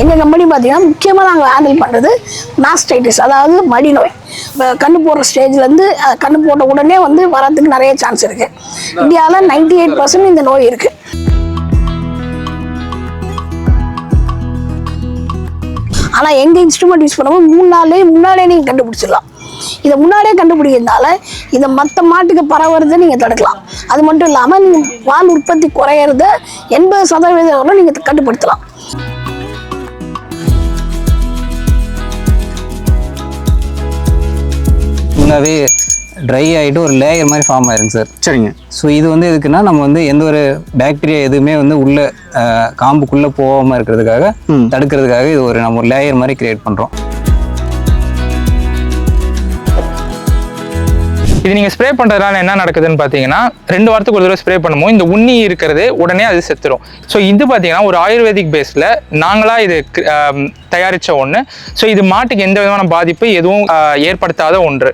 எங்கள் கம்பெனி பார்த்தீங்கன்னா முக்கியமாக நாங்கள் ஹேண்டில் பண்ணுறது மாஸ்டைட்டிஸ் அதாவது மடி நோய். இப்போ கண்ணு போடுற ஸ்டேஜ்லேருந்து கண்ணு போட்ட உடனே வந்து வரதுக்கு நிறைய சான்ஸ் இருக்குது இந்தியாவில் நைன்டி எயிட் பர்சன்ட் இந்த நோய் இருக்குது ஆனால் எங்கள் இன்ஸ்ட்ருமெண்ட் யூஸ் பண்ணும்போது மூணு நாள்லேயே முன்னாடியே நீங்கள் கண்டுபிடிச்சிடலாம். இதை முன்னாடியே கண்டுபிடிக்கிறதுனால இதை மற்ற மாட்டுக்கு பரவுறதை நீங்கள் தடுக்கலாம். அது மட்டும் இல்லாமல் நீங்கள் பால் உற்பத்தி குறையிறத எண்பது சதவீதம் நீங்கள் கட்டுப்படுத்தலாம். ஃபுல்லாகவே ட்ரை ஆகிட்டு ஒரு லேயர் மாதிரி ஃபார்ம் ஆயிருங்க சார் சரிங்க. ஸோ இது வந்து எதுக்குன்னா நம்ம வந்து எந்த ஒரு பாக்டீரியா எதுவுமே வந்து உள்ள காம்புக்குள்ள போகாமல் இருக்கிறதுக்காக தடுக்கிறதுக்காக இது ஒரு நம்ம ஒரு லேயர் மாதிரி கிரியேட் பண்ணுறோம் இது நீங்கள் ஸ்ப்ரே பண்ணுறதுனால என்ன நடக்குதுன்னு பார்த்தீங்கன்னா ரெண்டு வாரத்துக்கு ஒரு தடவை ஸ்ப்ரே பண்ணும்போது இந்த உண்ணி இருக்கிறது உடனே அது செத்துரும். ஸோ இது பார்த்தீங்கன்னா ஒரு ஆயுர்வேதிக் பேஸில் நாங்களாக இது தயாரித்த ஒன்று ஸோ இது மாட்டுக்கு எந்த விதமான பாதிப்பு எதுவும் ஏற்படுத்தாத ஒன்று.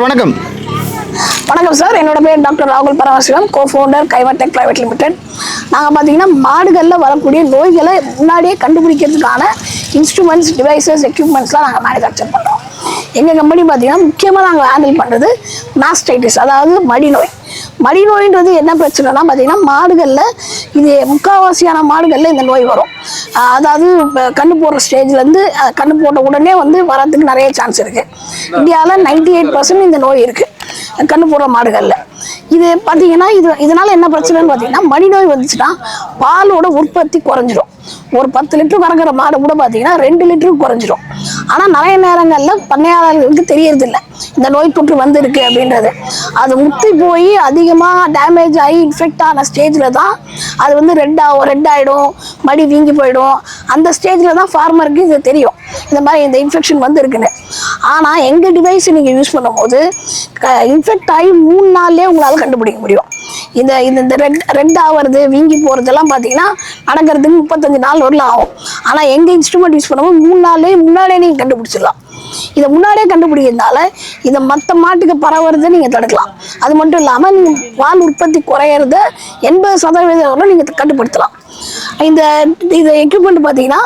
சார் வணக்கம். வணக்கம் சார். என்னோட பேர் டாக்டர் ராகுல் பரமசிவம் கோ ஃபவுண்டர் கைவர்டெக் பிரைவேட் லிமிடெட் நாங்கள் பார்த்தீங்கன்னா மாடுகளில் வரக்கூடிய நோய்களை முன்னாடியே கண்டுபிடிக்கிறதுக்கான இன்ஸ்ட்ருமெண்ட்ஸ் டிவைசஸ் எக்யூப்மெண்ட்ஸ்லாம் நாங்கள் மேனுஃபேக்சர் பண்ணுறோம் எங்கள் கம்பெனி பார்த்தீங்கன்னா முக்கியமாக நாங்கள் ஹேண்டில் பண்ணுறது மாஸ்டைட்டிஸ் அதாவது மடி நோய். மடி நோயின்றது என்ன பிரச்சனைனா பார்த்தீங்கன்னா மாடுகளில் இது முக்கால்வாசியான மாடுகளில் இந்த நோய் வரும். அதாவது இப்போ கண்ணு போடுற ஸ்டேஜ்லேருந்து கண்ணு போட்ட உடனே வந்து வரதுக்கு நிறைய சான்ஸ் இருக்குது இந்தியாவில் நைன்டி எயிட் பர்சன்ட் இந்த நோய் இருக்குது கண்ணு போடுற மாடுகளில். இது பார்த்தீங்கன்னா இது இதனால் என்ன பிரச்சனைன்னு பார்த்தீங்கன்னா மடி நோய் வந்துச்சுன்னா பாலோட உற்பத்தி குறைஞ்சிரும். ஒரு பத்து லிட்டர் கறக்கிற மாடு கூட பார்த்தீங்கன்னா ரெண்டு லிட்டருக்கு குறைஞ்சிரும். ஆனால் நிறைய நேரங்களில் பண்ணையாளர்களுக்கு தெரியறதில்ல. இந்த நோய் தொற்று வந்திருக்கு அப்படின்றது. அது முத்தி போய் அதிகமாக டேமேஜ் ஆகி இன்ஃபெக்ட் ஆன ஸ்டேஜில் தான் அது வந்து ரெட் ஆகும் ரெட் ஆகிடும் மடி வீங்கி போயிடும். அந்த ஸ்டேஜில் தான் ஃபார்மருக்கு இது தெரியும். இந்த மாதிரி இந்த இன்ஃபெக்ஷன் வந்திருக்குன்னு. ஆனால் எங்கள் டிவைஸ் நீங்கள் யூஸ் பண்ணும்போது இன்ஃபெக்ட் ஆகி மூணு நாள்லேயே உங்களால் கண்டுபிடிக்க முடியும். இந்த இந்த இந்த ரெட் ரெட் ஆகிறது வீங்கி போகிறதெல்லாம் பார்த்தீங்கன்னா நடக்கிறதுக்கு முப்பத்தஞ்சு நாள் வரலாம் ஆகும் ஆனால் எங்கள் இன்ஸ்ட்ருமெண்ட் யூஸ் பண்ணும்போது மூணு நாள்லேயே முன்னாடி முன்னாடியே நீங்கள் கண்டுபிடிச்சிடலாம். இதை முன்னாடியே கண்டுபிடிக்கிறதுனால இதை மற்ற மாட்டுக்கு பரவுறதை நீங்கள் தடுக்கலாம். அது மட்டும் இல்லாமல் நீங்கள் பால் உற்பத்தி குறையிறத எண்பது சதவீதம் வரை நீங்கள் கட்டுப்படுத்தலாம். இந்த இந்த எக்யூப்மெண்ட் பார்த்தீங்கன்னா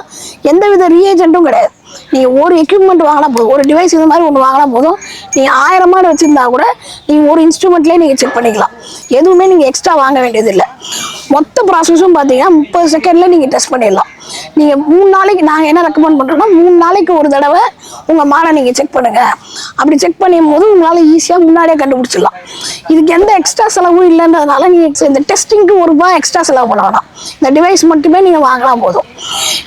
எந்த வித ரீஏஜென்ட்டும் கிடையாது. நீங்கள் ஒரு எக்யூப்மெண்ட் வாங்கினா போதும். ஒரு டிவைஸ் இது மாதிரி ஒன்று வாங்கினா போதும். நீங்கள் ஆயிரம் மாடு வச்சுருந்தா கூட நீங்கள் ஒரு இன்ஸ்ட்ருமெண்ட்லேயே நீங்கள் செக் பண்ணிக்கலாம். எதுவுமே நீங்கள் எக்ஸ்ட்ரா வாங்க வேண்டியதில்லை. மொத்த ப்ராசஸும் பார்த்தீங்கன்னா முப்பது செகண்டில் நீங்கள் டெஸ்ட் பண்ணிடலாம். நீங்கள் மூணு நாளைக்கு நாங்கள் என்ன ரெக்கமெண்ட் பண்ணுறோன்னா மூணு நாளைக்கு ஒரு தடவை உங்கள் மாடை நீங்கள் செக் பண்ணுங்கள் அப்படி செக் பண்ணும் போது உங்களால் ஈஸியாக முன்னாடியே கண்டுபிடிச்சிடலாம். இதுக்கு எந்த எக்ஸ்ட்ரா செலவும் இல்லைன்றதுனால நீங்கள் இந்த டெஸ்டிங்க்கு ஒரு ரூபாய் எக்ஸ்ட்ரா செலவு பண்ண வேணாம். இந்த டிவைஸ் மட்டுமே நீங்கள் வாங்கினா போதும்.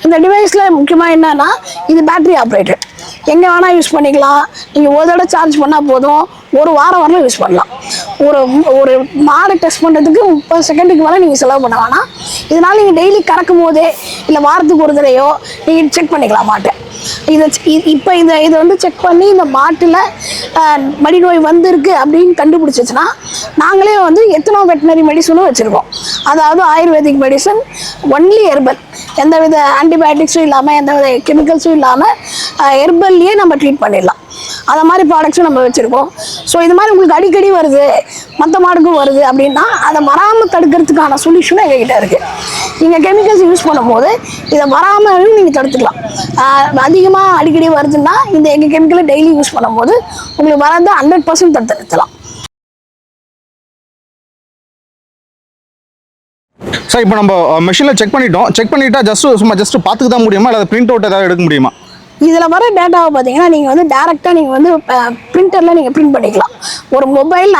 இந்த டிவைஸில் முக்கியமாக என்னன்னா இது பேட்டரி ஆப்ரேட்டட் எங்கே வேணால் யூஸ் பண்ணிக்கலாம். நீங்கள் ஒரு தடவை சார்ஜ் பண்ணால் போதும். ஒரு வாரம் வரலாம் யூஸ் பண்ணலாம். ஒரு ஒரு மாடை டெஸ்ட் பண்ணுறதுக்கு முப்பது செகண்டுக்கு மேலே நீங்கள் செலவு பண்ண வேணாம். இதனால் நீங்கள் டெய்லி கறக்கும் போதே இல்லை வாரத்துக்கு ஒரு தடவையோ நீங்கள் செக் பண்ணிக்கலாம் மாட்டை. இதை இப்போ இந்த இதை வந்து செக் பண்ணி இந்த மாட்டில் மடி நோய் வந்திருக்கு அப்படின்னு கண்டுபிடிச்சிச்சுன்னா நாங்களே வந்து எத்தனோ வெட்டினரி மெடிசனும் வச்சுருக்கோம். அதாவது ஆயுர்வேதிக் மெடிசன் ஒன்லி ஹெர்பல் எந்த வித ஆன்டிபயோட்டிக்ஸும் இல்லாமல் எந்த வித கெமிக்கல்ஸும் இல்லாமல் ஹெர்பல்லையே நம்ம ட்ரீட் பண்ணிடலாம். அந்த மாதிரி ப்ராடக்ட்ஸும் நம்ம வச்சுருக்கோம். ஸோ இது மாதிரி உங்களுக்கு அடிக்கடி வருது மற்ற மாடுக்கும் வருது அப்படின்னா அதை வராமல் தடுக்கிறதுக்கான சொல்யூஷனும் எங்ககிட்ட இருக்குது நீங்கள் கெமிக்கல்ஸ் யூஸ் பண்ணும்போது இதை வராமலும் நீங்கள் தடுத்துக்கலாம். அதிகமாக அடிக்கடி வருதுன்னா இந்த எங்கள் கெமிக்கலை டெய்லி யூஸ் பண்ணும்போது உங்களுக்கு வராத ஹண்ட்ரட் பர்சன்ட் தடுத்து நிறுத்தலாம். சார் இப்போ நம்ம மிஷினில் செக் பண்ணிட்டோம். செக் பண்ணிட்டா ஜஸ்ட் சும்மா ஜஸ்ட் பார்த்துக்க தான் முடியுமா? இல்லை பிரிண்ட் அவுட் ஏதாவது எடுக்க முடியுமா? இதில் வர டேட்டாவை பார்த்தீங்கன்னா நீங்கள் வந்து டேரெக்டாக நீங்கள் வந்து பிரிண்டரில் நீங்கள் பிரிண்ட் பண்ணிக்கலாம். ஒரு மொபைல்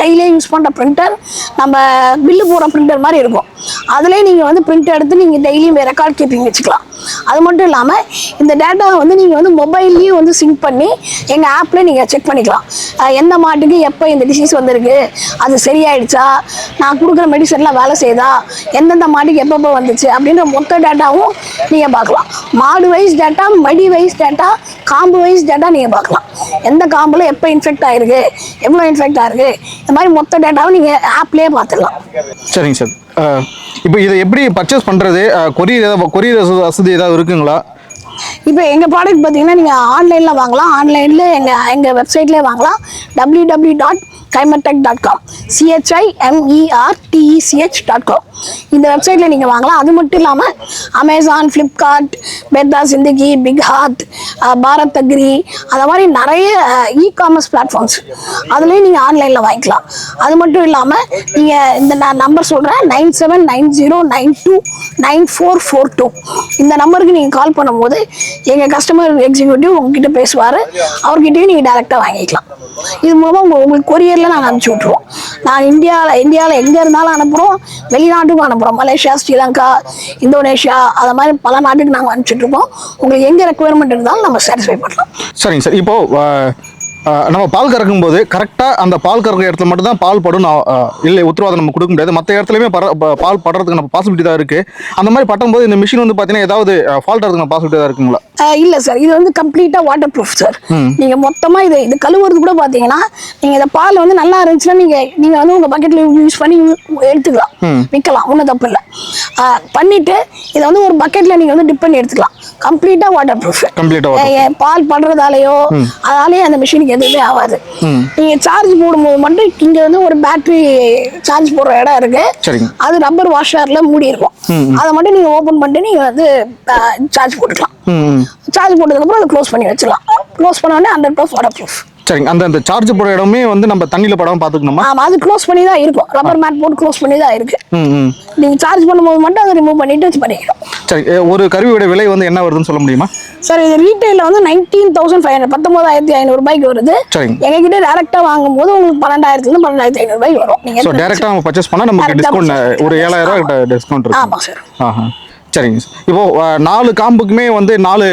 கையிலே யூஸ் பண்ணுற பிரிண்டர் நம்ம பில்லு போடுற பிரிண்டர் மாதிரி இருக்கும். அதிலே நீங்கள் வந்து பிரிண்ட் எடுத்து நீங்கள் டெய்லியும் ரெக்கார்ட் கீப்பிங் வச்சுக்கலாம். அது மட்டும் இல்லாமல் இந்த டேட்டாவை வந்து நீங்கள் வந்து மொபைல்லையும் வந்து சிங்க் பண்ணி எங்கள் ஆப்பில் நீங்கள் செக் பண்ணிக்கலாம். எந்த மாட்டுக்கு எப்போ இந்த டிசீஸ் வந்திருக்கு அது சரியாயிடுச்சா நான் கொடுக்குற மெடிசன்லாம் வேலை செய்யுதா எந்தெந்த மாட்டுக்கு எப்பப்போ வந்துச்சு அப்படின்ற மொத்த டேட்டாவும் நீங்கள் பார்க்கலாம். மாடு வைஸ் டேட்டா மடி வைஸ் டேட்டா காம்பு வைஸ் டேட்டா நீங்கள் பார்க்கலாம். எந்த காம்பில் எப்போ இன்ஃபெக்ட் ஆயிருக்கு எவ்வளோ இன்ஃபெக்ட் ஆயிருக்கு இந்த மாதிரி மொத்த டேட்டாவும் நீங்கள் ஆப்லேயே பார்த்துடலாம் சரிங்க சார். இப்போ இதை எப்படி பர்ச்சேஸ் பண்ணுறது கொரியர் ஏதாவது கொரியர் வசதி ஏதாவது இருக்குங்களா? இப்போ எங்கள் ப்ராடக்ட் பார்த்தீங்கன்னா நீங்கள் ஆன்லைனில் வாங்கலாம். ஆன்லைனில் எங்கள் எங்கள் வெப்சைட்லேயே வாங்கலாம் W W dot chimertech dot com C H I M E R T E C H dot com இந்த வெப்சைட்டில் நீங்கள் வாங்கலாம். அது மட்டும் இல்லாமல் அமேசான் ஃப்ளிப்கார்ட் பெத்தா சிந்திகி பிக் ஹாத் பாரத் அக்ரி அந்த மாதிரி நிறைய இ காமர்ஸ் பிளாட்ஃபார்ம்ஸ் அதுலேயும் நீங்கள் ஆன்லைனில் வாங்கிக்கலாம். அது மட்டும் இல்லாமல் நீங்கள் இந்த நான் நம்பர் சொல்கிறேன் nine seven nine zero nine two nine four four two இந்த நம்பருக்கு நீங்கள் கால் பண்ணும்போது எங்கள் கஸ்டமர் எக்ஸிக்யூட்டிவ் உங்ககிட்ட பேசுவார். அவர்கிட்டயும் நீங்கள் டேரெக்டாக வாங்கிக்கலாம். இது மூலமாக உங்களுக்கு கொரியரில் கொரியரில் நாங்கள் அனுப்பிச்சி விட்ருவோம் நான் இந்தியாவில் இந்தியாவில் எங்கே இருந்தாலும் அனுப்புகிறோம் வெளிநாட்டுக்கும் அனுப்புகிறோம் மலேசியா ஸ்ரீலங்கா இந்தோனேஷியா அது மாதிரி பல நாட்டுக்கு நாங்கள் அனுப்பிச்சிட்டு உங்களுக்கு எங்கே ரெக்குவயர்மெண்ட் இருந்தாலும் நம்ம சாட்டிஸ்ஃபை பண்ணலாம். சரிங்க சார். இப்போ நம்ம பால் கறக்கும் போது கரெக்டாக அந்த பால் கறக்கிற இடத்துல மட்டும் தான் பால் படும் இல்லை உத்தரவாதம் நம்ம கொடுக்க முடியாது. மற்ற இடத்துலையுமே பர பால் படுறதுக்கு நம்ம பாசிபிலிட்டி தான் இருக்குது அந்த மாதிரி பட்டும்போது இந்த மிஷின் வந்து பார்த்தீங்கன்னா ஏதாவது ஃபால்ட் ஆகிறதுக்கு பாசிபிலிட்டி தான் இருக்குங்களா? இல்ல சார் இது வந்து கம்ப்ளீட்டா வாட்டர் ப்ரூஃப் சார் நீங்க மொத்தமா இது இது கழுவுறது கூட பாத்தீங்கன்னா நீங்க இந்த பால் வந்து நல்லா இருந்துச்சுன்னா நீங்க நீங்க வந்து உங்க பக்கெட்ல யூஸ் பண்ணி எடுத்துக்கலாம். விற்கலாம் ஒன்றும் தப்பு இல்லை. பண்ணிட்டு இதை வந்து ஒரு பக்கெட்ல நீங்க வந்து டிப் பண்ணி எடுத்துக்கலாம். கம்ப்ளீட்டா வாட்டர் ப்ரூஃப் waterproof. பால் படுறதாலேயோ அதாலேயே அந்த மிஷினுக்கு எதுவுமே ஆகாது நீங்க சார்ஜ் போடும்போது மட்டும் இங்க வந்து ஒரு பேட்டரி சார்ஜ் போடுற இடம் இருக்கு. அது ரப்பர் வாஷர்ல மூடி இருக்கும். அதை மட்டும் நீங்க ஓபன் பண்ணிட்டு நீங்க வந்து சார்ஜ் போட்டுக்கலாம். சார்ஜ் போட்டதுக்கப்புறம் அதை க்ளோஸ் பண்ணி வச்சிடலாம். க்ளோஸ் பண்ண உடனே ஹண்ட்ரட் ப்ளஸ் வாட்டர் ப்ரூஃப் சரிங்க அந்த அந்த சார்ஜ் போடுற இடமே வந்து நம்ம தண்ணியில் படாமல் பார்த்துக்கணுமா ஆமாம் அது க்ளோஸ் பண்ணி தான் இருக்கும். ரப்பர் மேட் போட்டு க்ளோஸ் பண்ணி தான் இருக்கு நீங்கள் சார்ஜ் பண்ணும்போது மட்டும் அதை ரிமூவ் பண்ணிட்டு வச்சு பண்ணிக்கணும். சரி ஒரு கருவியோட விலை வந்து என்ன வருதுன்னு சொல்ல முடியுமா? சார் இது ரீட்டைலில் வந்து நைன்டீன் தௌசண்ட் ஃபைவ் ஹண்ட்ரட் பத்தொம்பதாயிரத்தி ஐநூறுபாய்க்கு வருது. சரிங்க. எங்ககிட்ட டேரெக்டாக வாங்கும்போது உங்களுக்கு பன்னெண்டாயிரத்துலேருந்து பன்னெண்டாயிரத்தி ஐநூறுபாய்க்கு வரும். ஸோ நீங்கள் டேரெக்டாக நம்ம பர்ச்சேஸ் பண்ணால் நமக்கு டிஸ்கவுண்ட் ஒரு. ஏழாயிரம் டிஸ்கவுண்ட் இருக்கு. ஆமாம் சார் ஆஹா. சரிங்க சார். இப்போ நாலு காம்புக்குமே வந்து நாலு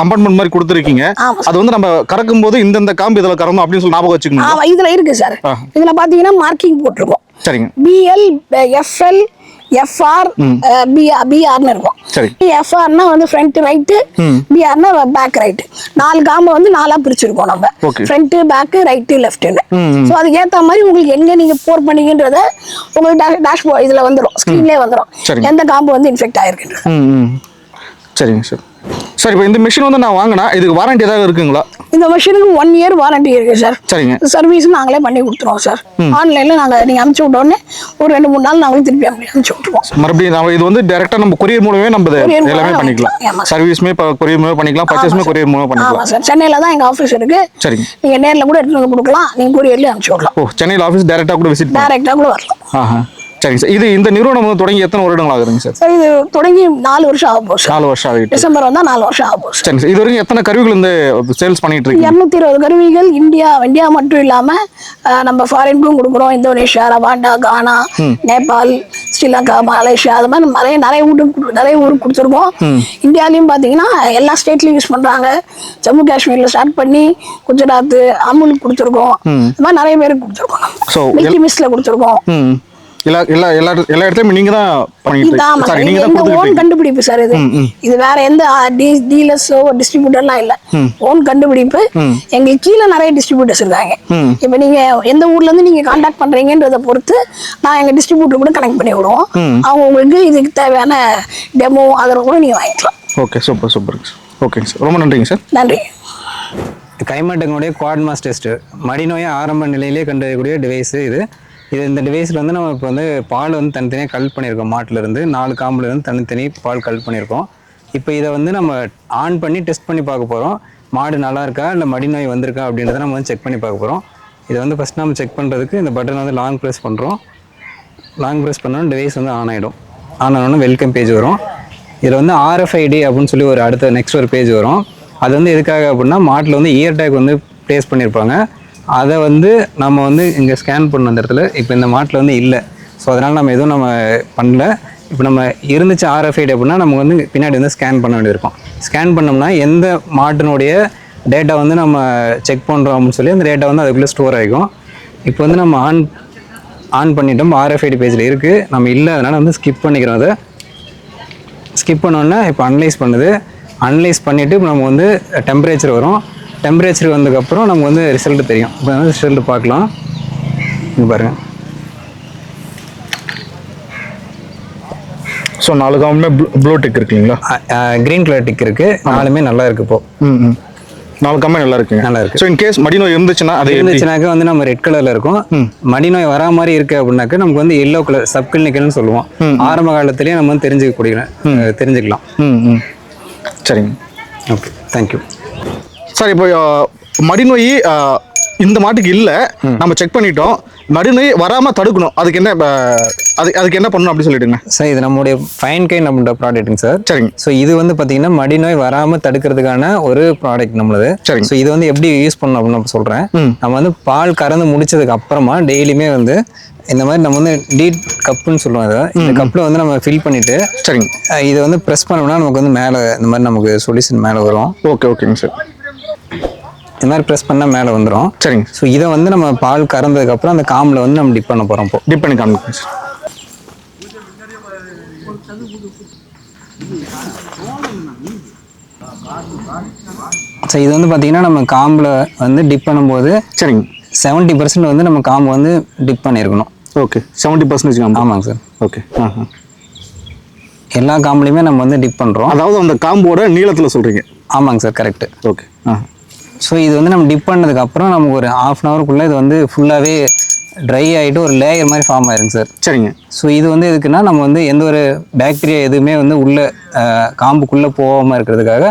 கம்பார்ட்மெண்ட் மாதிரி கொடுத்துருக்கீங்க. அது வந்து நம்ம கறக்கும் போது இந்தந்த காம்பு இதில் கறந்தோம் அப்படின்னு சொல்லி ஞாபகம் வச்சுக்கணும்? இதில் இருக்கு சார். இதில் பார்த்தீங்கன்னா மார்க்கிங் போட்டிருக்கோம். சரிங்க. B L F L F R B R பிஆர்னு இருக்கும். எஃப்ஆர்னா வந்து ஃப்ரண்ட் ரைட்டு பிஆர்னா பேக் ரைட்டு நாலு காம்பை வந்து நாலா பிரிச்சிருக்கோம் நம்ம. ஃப்ரண்ட் பேக் ரைட்டு லெஃப்ட்னு ஸோ அதுக்கு ஏற்ற மாதிரி உங்களுக்கு எங்க நீங்க போர் பண்ணீங்கன்றத உங்களுக்கு டேஷ் இதுல வந்துடும் ஸ்க்ரீன்லேயே வந்துடும். எந்த காம்பு வந்து இன்ஃபெக்ட் ஆயிருக்குன்றது. சரிங்க சார். சார் இப்போ இந்த மிஷின் வந்து நான் வாங்கினா இதுக்கு வாரண்டி ஏதாவது இருக்குங்களா? இந்த மிஷினுக்கு ஒன் இயர் வாரண்டி இருக்கு சார் சரிங்க. சர்வீஸ் நாங்களே பண்ணி கொடுத்துருவோம் சார் ஆன்லைன்ல நாங்க நீங்க அனுப்பிச்சு விட்ட உடனே ஒரு ரெண்டு மூணு நாள் நாங்களே திருப்பி அனுப்பிச்சு விட்டுருவோம் மறுபடியும் நம்ம இது வந்து டேரெக்டாக நம்ம கொரியர் மூலமே நம்ம எல்லாமே. பண்ணிக்கலாம். சர்வீஸுமே கொரியர் மூலமே பண்ணிக்கலாம் பர்ச்சேஸுமே கொரியர் மூலமாக பண்ணிக்கலாம். சார் சென்னையில தான் எங்க ஆஃபீஸ் இருக்கு. சரிங்க. நீங்க நேர்ல கூட எடுத்துட்டு வந்து கொடுக்கலாம். நீங்க கொரியர்லயே அனுப்பிச்சு விடலாம். ஓ சென்னையில் ஆஃபீஸ் டேரெக்டாக கூட விசிட் டைரக்டா கூட வரலாம். ஆஹா. சரிங்க சார். இது இந்த நிறுவனம் வந்து தொடங்கி எத்தனை வருடங்கள் ஆகுதுங்க சார்? சார் இது தொடங்கி நாலு வருஷம் ஆக போகுது சார். நாலு வருஷம் ஆகிட்டு. டிசம்பர் வந்தா நாலு வருஷம் ஆக போகுது சார். சரிங்க சார். இது வரைக்கும் எத்தனை கருவிகள் இந்த சேல்ஸ் பண்ணிட்டு இருக்கீங்க? இரநூத்தி இருபது கருவிகள் இந்தியா இந்தியா மட்டும் இல்லாம அஹ், நம்ம ஃபாரின்க்கும் கொடுக்குறோம். Indonesia Rwanda Ghana Nepal Sri Lanka Malaysia அது மாதிரி நிறைய நிறைய ஊருக்கு நிறைய ஊருக்கு கொடுத்துருக்கோம். இந்தியாலையும் பார்த்தீங்கன்னா எல்லா ஸ்டேட்லையும் யூஸ் பண்றாங்க. ஜம்மு காஷ்மீர்ல ஸ்டார்ட் பண்ணி குஜராத் அமுலுக்கு கொடுத்துருக்கோம். இது மாதிரி நிறைய பேருக்கு கொடுத்துருக்கோம். மில்கி மிஸ்ல கொடுத்துருக்கோம். எல்லா எல்லா எல்லா எல்லா இடத்துலையும் நீங்கள் தான் பண்ணிட்டு சாரி இது நீங்கள் தான் எங்க கொடுத்துட்டு கண்டுபிடிப்பு சார் இது? இது வேற எந்த டீலர்ஸோ டிஸ்ட்ரிபியூட்டர்லாம் இல்ல. ஓன் கண்டுபிடிப்பு. எங்களுக்கு கீழே நிறைய டிஸ்ட்ரிபியூட்டர்ஸ் இருக்காங்க. இப்போ நீங்க எந்த ஊர்ல இருந்து நீங்க காண்டாக்ட் பண்றீங்கன்றத பொறுத்து நான் எங்க டிஸ்ட்ரிபியூட்டர் கூட கனெக்ட் பண்ணி விடுவோம். அவங்க உங்களுக்கு இதுக்கு தேவையான டெமோ அதில் கூட நீங்க வாங்கிக்கலாம். Okay super super. ஓகேங்க சார். ரொம்ப நன்றிங்க சார். நன்றி. கைமாட்டங்களுடைய குவாட் மாஸ் டெஸ்ட்டு மடிநோயை ஆரம்ப நிலையிலே கண்டறியக்கூடிய டிவைஸ் இது. இது இந்த டிவைஸில் வந்து நம்ம இப்போ வந்து பால் வந்து தனித்தனியாக கல் பண்ணியிருக்கோம். மாட்டிலேருந்து நாலு காம்புலேருந்து தனித்தனி பால் கல் பண்ணியிருக்கோம். இப்போ இதை வந்து நம்ம ஆன் பண்ணி டெஸ்ட் பண்ணி பார்க்க போகிறோம் மாடு நல்லா இருக்கா? இல்லை மடிநோய் வந்திருக்கா? அப்படின்றத நம்ம வந்து செக் பண்ணி பார்க்க போகிறோம் இதை வந்து ஃபஸ்ட் நம்ம செக் பண்ணுறதுக்கு இந்த பட்டன் வந்து லாங் ப்ரெஸ் பண்ணுறோம் லாங் ப்ரெஸ் பண்ணோன்னா டிவைஸ் வந்து ஆன் ஆகிடும் ஆன் ஆனோன்னா வெல்கம் பேஜ் வரும். இதில் வந்து ஆர்எஃப்ஐடி அப்படின்னு சொல்லி ஒரு அடுத்த நெக்ஸ்ட் ஒரு பேஜ் வரும். அது வந்து எதுக்காக அப்படின்னா மாட்டில் வந்து இயர் டேக் வந்து ப்ளேஸ் பண்ணியிருப்பாங்க. அதை வந்து நம்ம வந்து இங்கே ஸ்கேன் பண்ண அந்த இடத்துல இப்போ இந்த மாட்டில் வந்து இல்லை. ஸோ அதனால் நம்ம எதுவும் நம்ம பண்ணல. இப்போ நம்ம இருந்துச்சு ஆர்எஃப்ஐடி அப்படின்னா நமக்கு வந்து பின்னாடி வந்து ஸ்கேன் பண்ண வேண்டியிருக்கும். ஸ்கேன் பண்ணோம்னா எந்த மாட்டினுடைய டேட்டா வந்து நம்ம செக் பண்ணுறோம் அப்படின்னு சொல்லி அந்த டேட்டா வந்து அதுக்குள்ளே ஸ்டோர் ஆகிக்கும். இப்போ வந்து நம்ம ஆன் ஆன் பண்ணிட்டோம். ஆர்எஃப்ஐடி பேஜில் இருக்குது நம்ம இல்லை அதனால் வந்து ஸ்கிப் பண்ணிக்கிறோம் அதை. ஸ்கிப் பண்ணோன்னா இப்போ அனலைஸ் பண்ணுது. அனலைஸ் பண்ணிவிட்டு இப்போ நம்ம வந்து டெம்பரேச்சர் வரும். டெம்பரேச்சர் வந்ததுக்கப்புறம் நமக்கு வந்து ரிசல்ட் தெரியும். இப்போ வந்து ரிசல்ட் பார்க்கலாம். இங்கே பாருங்கள் ஸோ நாலு காம்புமே ப்ளூ டிக் இருக்கு இல்லைங்களா க்ரீன் கலர் டிக் இருக்குது நாலுமே நல்லா இருக்கு இப்போ. ம் நாலு காம்பே நல்லா இருக்குங்க. நல்லா இருக்கு. ஸோ இன் கேஸ் மடி நோய் இருந்துச்சுன்னா அது? இருந்துச்சுனாக்கா வந்து நம்ம ரெட் கலர்ல இருக்கும். மடிநோய் வரா மாதிரி இருக்கு அப்படின்னாக்கா நமக்கு வந்து எல்லோ கலர் சப்கிளினிக்கல்னு சொல்லுவோம். ஆரம்ப காலத்திலேயே நம்ம வந்து தெரிஞ்சுக்க அஹ் தெரிஞ்சுக்கலாம். ம் ம். சரிங்க. ஓகே தேங்க்யூ சார் இப்போ மடிநோய் இந்த மாட்டுக்கு இல்லை. நம்ம செக் பண்ணிட்டோம். மடிநோய் வராமல் தடுக்கணும். அதுக்கு என்ன அது அதுக்கு என்ன பண்ணணும் அப்படி சொல்லிடுங்க சார் இது நம்மளுடைய ஃபைன் கைன் அப்படின்ற ப்ராடக்ட்டுங்க சார் சரிங்க. ஸோ இது வந்து பார்த்தீங்கன்னா மடிநோய் வராமல் தடுக்கிறதுக்கான ஒரு ப்ராடக்ட் நம்மளது. சரிங்க. ஸோ இது வந்து எப்படி யூஸ் பண்ணணும் அப்படின்னு சொல்கிறேன். நம்ம வந்து பால் கறந்து முடிச்சதுக்கு அப்புறமா டெய்லியுமே வந்து இந்த மாதிரி நம்ம வந்து டீட் கப்புன்னு சொல்லுவோம் அதை. இந்த கப்பில் வந்து நம்ம ஃபில் பண்ணிவிட்டு சரிங்க. இதை வந்து ப்ரெஸ் பண்ணோம்னா நமக்கு வந்து மேலே இந்த மாதிரி நமக்கு சொல்யூஷன் மேலே வரும். ஓகே ஓகேங்க சார் இந்த மாதிரி ப்ரெஸ் பண்ணால் மேலே வந்துடும் சரிங்க. ஸோ இதை வந்து நம்ம பால் கறந்ததுக்கப்புறம் அந்த காம்பில் வந்து நம்ம டிப் பண்ண போகிறோம் இப்போ. டிப் பண்ணி காமிங்க. சார் ஸோ இது வந்து பார்த்தீங்கன்னா நம்ம காம்பில் வந்து டிப் பண்ணும்போது சரிங்க. செவன்ட்டி பர்சன்ட் வந்து நம்ம காம்பு வந்து டிப் பண்ணியிருக்கணும் ஓகே. செவன்ட்டி பர்சன்டேஜ் காம்பு ஆமாங்க சார். ஓகே. ஆஹா. எல்லா காம்புலையுமே நம்ம வந்து டிப் பண்ணுறோம் அதாவது அந்த காம்போட நீளத்தில் சொல்கிறீங்க ஆமாங்க சார் கரெக்டு ஓகே ஆ. ஸோ இது வந்து நம்ம டிப் பண்ணதுக்கப்புறம் நமக்கு ஒரு ஆஃப் அன் ஹவருக்குள்ளே இது வந்து ஃபுல்லாகவே ட்ரை ஆகிட்டு ஒரு லேயர் மாதிரி ஃபார்ம் ஆயிருங்க சார். சரிங்க. ஸோ இது வந்து எதுக்குன்னா நம்ம வந்து எந்த ஒரு பாக்டீரியா எதுவுமே வந்து உள்ள காம்புக்குள்ள போகாம இருக்கிறதுக்காக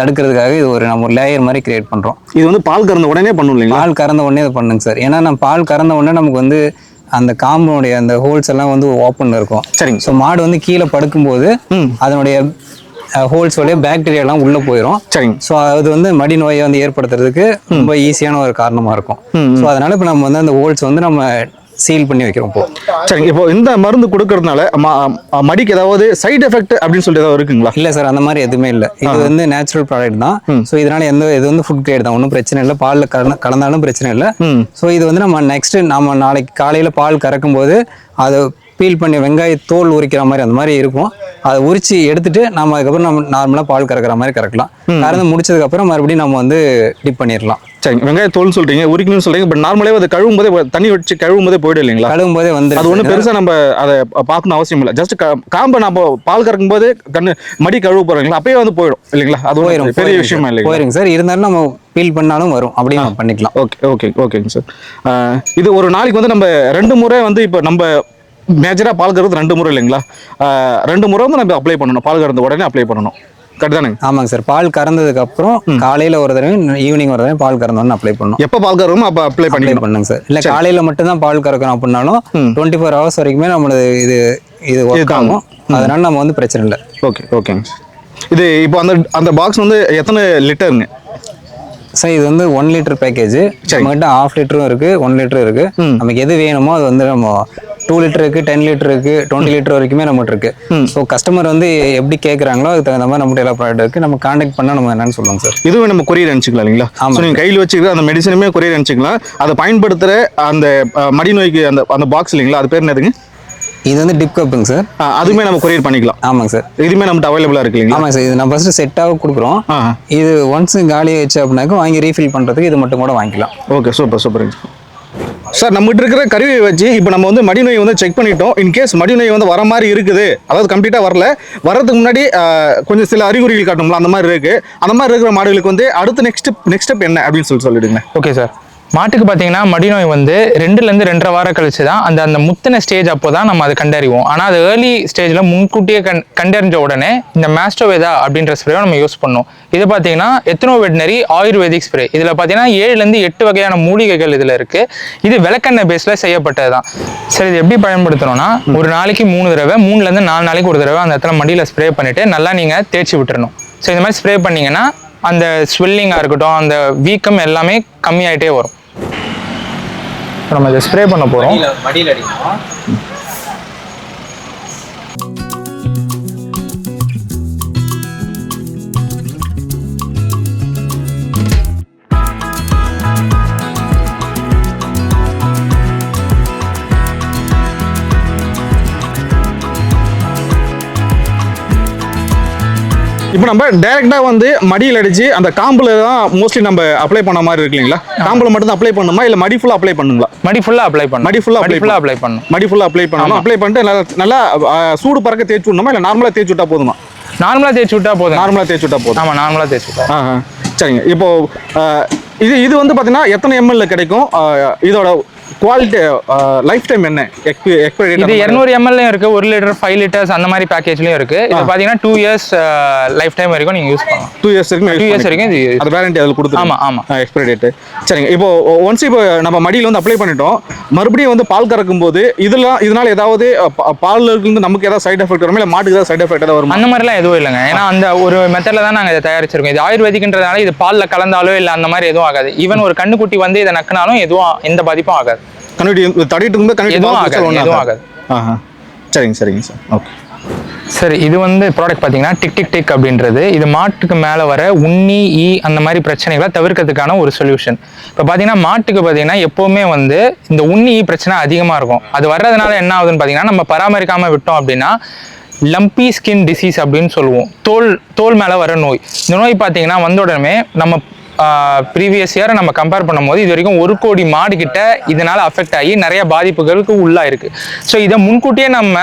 தடுக்கிறதுக்காக இது ஒரு நம்ம ஒரு லேயர் மாதிரி கிரியேட் பண்றோம். இது வந்து பால் கறந்த உடனே பண்ணும் இல்லைங்களா? பால் கறந்த உடனே இது பண்ணுங்க சார். ஏன்னா நம்ம பால் கறந்த உடனே நமக்கு வந்து அந்த காம்பினுடைய அந்த ஹோல்ஸ் எல்லாம் வந்து ஓப்பன்ல இருக்கும். சரிங்க. ஸோ மாடு வந்து கீழே படுக்கும்போது அதனுடைய ஹோல்ஸ் வழியாக பாக்டீரியா எல்லாம் உள்ள போயிடும் சரிங்க. ஸோ அது வந்து மடி நோயை வந்து ஏற்படுத்துறதுக்கு ரொம்ப ஈஸியான ஒரு காரணமா இருக்கும். ஸோ அதனால இப்போ நம்ம வந்து அந்த ஹோல்ஸ் வந்து நம்ம சீல் பண்ணி வைக்கிறோம் இப்போ. சரிங்க. இப்போ இந்த மருந்து கொடுக்கறதுனால மடிக்கு ஏதாவது சைடு எஃபெக்ட் அப்படின்னு சொல்லிட்டு ஏதாவது இருக்குங்களா? இல்ல சார் அந்த மாதிரி எதுவுமே இல்ல. இது வந்து நேச்சுரல் ப்ராடக்ட் தான். ஸோ இதனால எந்த இது வந்து ஃபுட் கிரேட் தான். ஒன்றும் பிரச்சனை இல்லை. பால்ல கலந்து கலந்தாலும் பிரச்சனை இல்லை. ஸோ இது வந்து நம்ம நெக்ஸ்ட் நம்ம நாளைக்கு காலையில பால் கறக்கும் போது அதை பீல் பண்ணி வெங்காய தோல் உரிக்கிற மாதிரி அந்த மாதிரி இருக்கும். அதை உரிச்சு எடுத்துட்டு நம்ம அதுக்கப்புறம் நம்ம நார்மலா பால் கறக்கிற மாதிரி கறக்கலாம். கறந்து முடிச்சதுக்கு அப்புறம் மறுபடியும் நம்ம வந்து டிப் பண்ணிடலாம் சரிங்க. வெங்காய தோல் சொல்றீங்க. உரிக்கணும்னு சொல்றீங்க. பட் நார்மலாவே அதை கழுவும் போதே தண்ணி வச்சு கழுவும் போதே போயிடும் இல்லைங்களா? கழுவும் போதே வந்து அது ஒன்றும் பெருசா நம்ம அதை பார்க்கணும் அவசியம் இல்லை. ஜஸ்ட் காம்பை நம்ம பால் கறக்கும் போது கண்ணு மடி கழுவு போறீங்களா அப்பயே வந்து போயிடும் இல்லைங்களா? அது போயிடும் பெரிய விஷயமா இல்லைங்களா? போயிருங்க சார். இருந்தாலும் நம்ம பீல் பண்ணாலும் வரும். அப்படியே நம்ம பண்ணிக்கலாம். ஓகே ஓகே ஓகேங்க சார் இது ஒரு நாளைக்கு வந்து நம்ம ரெண்டு முறை வந்து இப்போ நம்ம மேஜராக பால் கறந்து ரெண்டு முறை இல்லைங்களா? ரெண்டு முறை வந்து நம்ம அப்ளை பண்ணணும். பால் கறந்த உடனே அப்ளை பண்ணணும். கரெக்ட் தானேங்க ஆமாங்க சார். பால் கறந்ததுக்கு அப்புறம் காலையில ஒரு தடவை ஈவினிங் ஒரு தடவை பால் கறந்தோன்னு அப்ளை பண்ணணும். எப்போ பால் கறக்கணும் அப்போ அப்ளை பண்ணிக்கணும். பண்ணுங்க சார். இல்ல காலையில மட்டும் தான் பால் கறக்கணும் அப்படின்னாலும் டுவெண்ட்டி ஃபோர் ஹவர்ஸ் வரைக்குமே நம்மளது இது இது ஒர்க். ஆகும். அதனால நம்ம வந்து பிரச்சனை இல்லை. ஓகே ஓகேங்க இது இப்போ அந்த அந்த பாக்ஸ் வந்து எத்தனை லிட்டருங்க சார் இது வந்து ஒன் லிட்டர் பேக்கேஜ் நம்மகிட்ட ஆஃப் லிட்டரும் இருக்கு ஒன் லிட்டரும் இருக்கு. நமக்கு எது வேணுமோ அது வந்து நம்ம டூ லிட்டர் இருக்கு டென் லிட்டர் இருக்கு டுவெண்ட்டி லிட்டர் வரைக்குமே நம்மகிட்ட இருக்கு. ஸோ கஸ்டமர் வந்து எப்படி கேட்குறாங்களோ அதுக்கு தகுந்த மாதிரி நம்மகிட்ட எல்லா ப்ராடக்ட் இருக்கு. நம்ம கான்டாக்ட் பண்ணா நம்ம என்னன்னு சொல்லுவோம் சார் இதுவும் நம்ம கொரியர் அனுப்பிச்சிக்கலாம் இல்லைங்களா? ஸோ நீங்கள் கையில் வச்சுக்கிற அந்த மெடிசனுமே கொரியர் அனுப்பிச்சிக்கலாம். அதை பயன்படுத்துகிற அந்த மடி நோய்க்கு அந்த அந்த பாக்ஸ் இல்லைங்களா? அது பேர் என்னதுங்க? இது வந்து டிப் கப்புங்க சார் அதுவுமே நம்ம கொரியர் பண்ணிக்கலாம். ஆமாங்க சார் இதுவுமே நம்மகிட்ட அவைலபிளாக இருக்கு இல்லைங்களா? ஆமாங்க சார் இது நான் ஃபர்ஸ்ட் செட்டாக கொடுக்குறோம். இது ஒன்ஸ் காலி ஆயிடுச்சு அப்படின்னாக்க வாங்கி ரீஃபில் பண்ணுறதுக்கு இது மட்டும் கூட வாங்கிக்கலாம். ஓகே சூப்பர் சூப்பருங்க சார் நம்மகிட்ட இருக்கிற கருவியை வச்சு இப்போ நம்ம வந்து மடிநோய் வந்து செக் பண்ணிட்டோம். இன்கேஸ் மடிநோய் வந்து வர மாதிரி இருக்குது அதாவது கம்ப்ளீட்டாக வரல வரதுக்கு முன்னாடி கொஞ்சம் சில அறிகுறிகள் காட்டணும்ல அந்த மாதிரி இருக்கு. அந்த மாதிரி இருக்கிற மாடுகளுக்கு வந்து அடுத்த நெக்ஸ்ட் நெக்ஸ்ட் ஸ்டெப் என்ன அப்படின்னு சொல்லி சொல்லிடுங்க ஓகே சார் மாட்டுக்கு பார்த்தீங்கன்னா மடிநோய் வந்து ரெண்டுலேருந்து ரெண்டரை வாரம் கழிச்சு தான் அந்த அந்த முத்தின ஸ்டேஜ் அப்போ தான் நம்ம அதை கண்டறிவோம். ஆனால் அது ஏர்லி ஸ்டேஜில் முன்கூட்டியே கண் கண்டறிஞ்ச உடனே இந்த மேஸ்டோவேதா அப்படின்ற ஸ்ப்ரேவை நம்ம யூஸ் பண்ணோம். இது பார்த்தீங்கன்னா எத்தனோ வெட்டினரி ஆயுர்வேதிக் ஸ்ப்ரே இதில் பார்த்தீங்கன்னா ஏழுலேருந்து எட்டு வகையான மூலிகைகள் இதில் இருக்குது இது விளக்கெண்ணெய் பேஸில் செய்யப்பட்டது தான். சரி இது எப்படி பயன்படுத்தணும்னா ஒரு நாளைக்கு மூணு தடவை மூணுலேருந்து நாலு நாளைக்கு ஒரு தடவை அந்த இடத்துல மடியில் ஸ்ப்ரே பண்ணிவிட்டு நல்லா நீங்கள் தேய்ச்சி விட்டுறணும். ஸோ இந்த மாதிரி ஸ்ப்ரே பண்ணீங்கன்னா அந்த ஸ்வெல்லிங்காக இருக்கட்டும் அந்த வீக்கம் எல்லாமே கம்மியாயிட்டே வரும். நம்ம இதை ஸ்ப்ரே பண்ண போகிறோம் இப்போ நம்ம டைரெக்டாக வந்து மடியில் அடிச்சு அந்த காம்பில் தான் மோஸ்ட்லி நம்ம அப்ளை பண்ண மாதிரி இருக்கு இல்லைங்களா? காம்பில் மட்டும் தான் அப்ளை பண்ணணுமா இல்லை மடி ஃபுல்லாக அப்ளை பண்ணுங்களா? மடி ஃபுல்லாக அப்ளை பண்ணணும். மடி ஃபுல்லாக மடி ஃபுல்லாக அப்ளை பண்ணணும். மடி ஃபுல்லாக அப்ளை பண்ணணும். அப்ளை பண்ணிட்டு நல்லா சூடு பறக்க தேய்ச்சி விடணுமா? இல்லை நார்மலாக தேய்ச்சி விட்டா போதுமா? நார்மலாக தேய்ச்சி விட்டா போதும் நார்மலாக தேய்ச்சி விட்டா போதும். ஆமாம் நார்மலாக தேய்ச்சி விட்டா. சரிங்க. இப்போ இது இது வந்து பார்த்தீங்கன்னா எத்தனை எம்எல்ல கிடைக்கும்? இதோட குவாலிட்டி லைஃப் டைம் என்ன? இது இரநூறு எம்எல்லையும் இருக்கு ஒரு லிட்டர் ஃபைவ் லிட்டர்ஸ் அந்த மாதிரி பேக்கேஜ்லயும் இருக்கு. இது பாத்தீங்கன்னா டூ இயர்ஸ் லைஃப் டைம் வரைக்கும் நீங்க யூஸ் பண்ணலாம். டூ இயர்ஸ் வரைக்கும் டூ இயர்ஸ் வரைக்கும் இது அது வேரண்டி அதில் கொடுத்து ஆமா, ஆமா. எக்ஸ்பைரி டேட்டு சரிங்க இப்போ ஒன்ஸ் இப்போ நம்ம மடியில் வந்து அப்ளை பண்ணிட்டோம் மறுபடியும் வந்து பால் கறக்கும் போது இதெல்லாம் இதனால ஏதாவது அ, பா- பால்ல இருந்து நமக்கு ஏதாவது சைடு எஃபெக்ட் வருமா? இல்லை மாட்டுக்கு ஏதாவது சைடு எஃபெக்ட் ஏதாவது வருமா? அந்த மாதிரிலாம் எதுவும் இல்லைங்க. ஏன்னா அந்த ஒரு மெத்தட்ல தான் நாங்க இதை தயாரிச்சிருக்கோம். இது ஆயுர்வேதிக்ன்றதுனால இது பால்ல கலந்தாலோ இல்ல அந்த மாதிரி எதுவும் ஆகாது. ஈவன் ஒரு கண்ணுக்குட்டி வந்து இதை நக்கினாலும் எதுவும் எந்த பாதிப்பும் ஆகாது. கண்ணுட்டி தடிட்டு இருக்கும்போது ஒண்ணும் எதுவும் ஆகாது ஆஹா. சரிங்க சரிங்க சார் ஓகே சரி இது வந்து ப்ராடக்ட் பார்த்தீங்கன்னா டிக் டிக் டிக் அப்படின்றது. இது மாட்டுக்கு மேலே வர உண்ணி ஈ அந்த மாதிரி பிரச்சனைகளை தவிர்க்கிறதுக்கான ஒரு சொல்யூஷன் இப்போ பார்த்தீங்கன்னா மாட்டுக்கு பார்த்தீங்கன்னா எப்போவுமே வந்து இந்த உண்ணி ஈ பிரச்சனை அதிகமாக இருக்கும். அது வர்றதுனால என்ன ஆகுதுன்னு பார்த்தீங்கன்னா நம்ம பராமரிக்காமல் விட்டோம் அப்படின்னா லம்பி ஸ்கின் டிசீஸ் அப்படின்னு சொல்லுவோம். தோல் தோல் மேலே வர நோய். இந்த நோய் பார்த்தீங்கன்னா வந்த உடனே நம்ம ப்ரீவியஸ் இயரை நம்ம கம்பேர் பண்ணும்போது இது வரைக்கும் ஒரு கோடி மாடு கிட்ட இதனால் அஃபெக்ட் ஆகி நிறைய பாதிப்புகளுக்கு உள்ளாயிருக்கு. ஸோ இதை முன்கூட்டியே நம்ம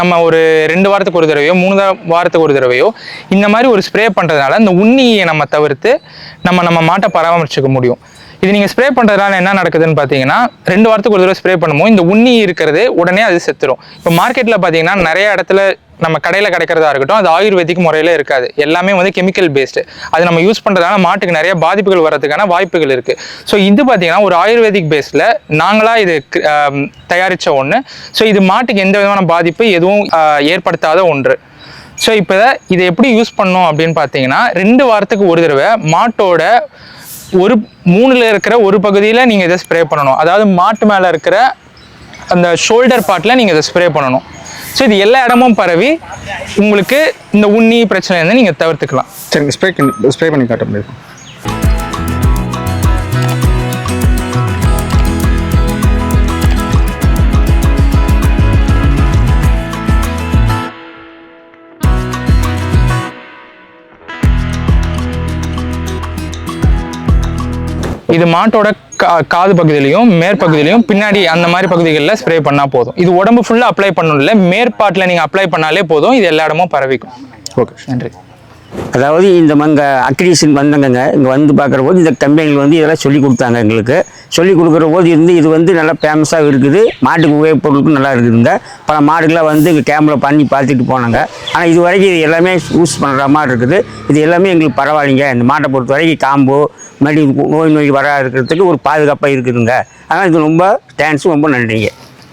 நம்ம ஒரு ரெண்டு வாரத்துக்கு ஒரு தடவையோ மூணு வாரத்துக்கு ஒரு தடவையோ இந்த மாதிரி ஒரு ஸ்ப்ரே பண்ணுறதுனால இந்த உண்ணியை நம்ம தவிர்த்து நம்ம நம்ம மாட்டை பராமரிச்சுக்க முடியும். இது நீங்கள் ஸ்ப்ரே பண்ணுறதுனால என்ன நடக்குதுன்னு பார்த்தீங்கன்னா ரெண்டு வாரத்துக்கு ஒரு தடவை ஸ்ப்ரே பண்ணும்போது இந்த உண்ணி இருக்கிறது உடனே அது செத்துரும். இப்போ மார்க்கெட்டில் பார்த்தீங்கன்னா நிறைய இடத்துல நம்ம கடையில் கிடைக்கிறதா இருக்கட்டும் அது ஆயுர்வேதிக் முறையில் இருக்காது. எல்லாமே வந்து கெமிக்கல் பேஸ்டு அது நம்ம யூஸ் பண்ணுறதுனால மாட்டுக்கு நிறைய பாதிப்புகள் வர்றதுக்கான வாய்ப்புகள் இருக்குது ஸோ இது பார்த்தீங்கன்னா ஒரு ஆயுர்வேதிக் பேஸில் நாங்களாக இது தயாரித்த ஒன்று ஸோ இது மாட்டுக்கு எந்த விதமான பாதிப்பு எதுவும் ஏற்படுத்தாத ஒன்று. ஸோ இப்போ இதை எப்படி யூஸ் பண்ணோம் அப்படின்னு பார்த்தீங்கன்னா ரெண்டு வாரத்துக்கு ஒரு தடவை மாட்டோட ஒரு மூணுல இருக்கிற ஒரு பகுதியில் நீங்கள் இதை ஸ்ப்ரே பண்ணணும். அதாவது மாட்டு மேலே இருக்கிற அந்த ஷோல்டர் பார்ட்டில் நீங்கள் இதை ஸ்ப்ரே பண்ணணும். ஸோ இது எல்லா இடமும் பரவி உங்களுக்கு இந்த உண்ணி பிரச்சனை இருந்து நீங்கள் தவிர்த்துக்கலாம். சரிங்க ஸ்ப்ரே ஸ்ப்ரே பண்ணி காட்ட முடியும்? இது மாட்டோட கா காது பகுதியிலையும் மேற்பகுதியிலையும் பின்னாடி அந்த மாதிரி பகுதிகளில் ஸ்ப்ரே பண்ணால் போதும். இது உடம்பு ஃபுல்லாக அப்ளை பண்ணணும் இல்லை மேற்பாட்டில் நீங்கள் அப்ளை பண்ணாலே போதும் இது எல்லா இடமும் பரவிக்கும். ஓகே நன்றி. அதாவது இந்த மங்க அக்ரிஷன் வந்தவங்க இங்கே வந்து பார்க்குற போது இந்த கம்பெனிகள் வந்து இதெல்லாம் சொல்லி கொடுத்தாங்க எங்களுக்கு. சொல்லி கொடுக்குற போது இருந்து இது வந்து நல்லா ஃபேமஸாக இருக்குது. மாட்டுக்கு உபயோகப்பொருளுக்கும் நல்லா இருக்குதுங்க. பல மாடுகளாக வந்து இங்கே கேம்பில் பண்ணி பார்த்துட்டு போனாங்க. ஆனால் இது வரைக்கும் இது எல்லாமே யூஸ் பண்ணுற மாதிரி இருக்குது. இது எல்லாமே எங்களுக்கு பரவாயில்லைங்க. இந்த மாட்டை பொறுத்த வரைக்கும் காம்போ மறுபடியும் நோய் நோய் வராது இருக்கிறதுக்கு ஒரு பாதுகாப்பாக இருக்குதுங்க. அதனால் இது ரொம்ப தேங்க்ஸ் ரொம்ப நன்றிங்க.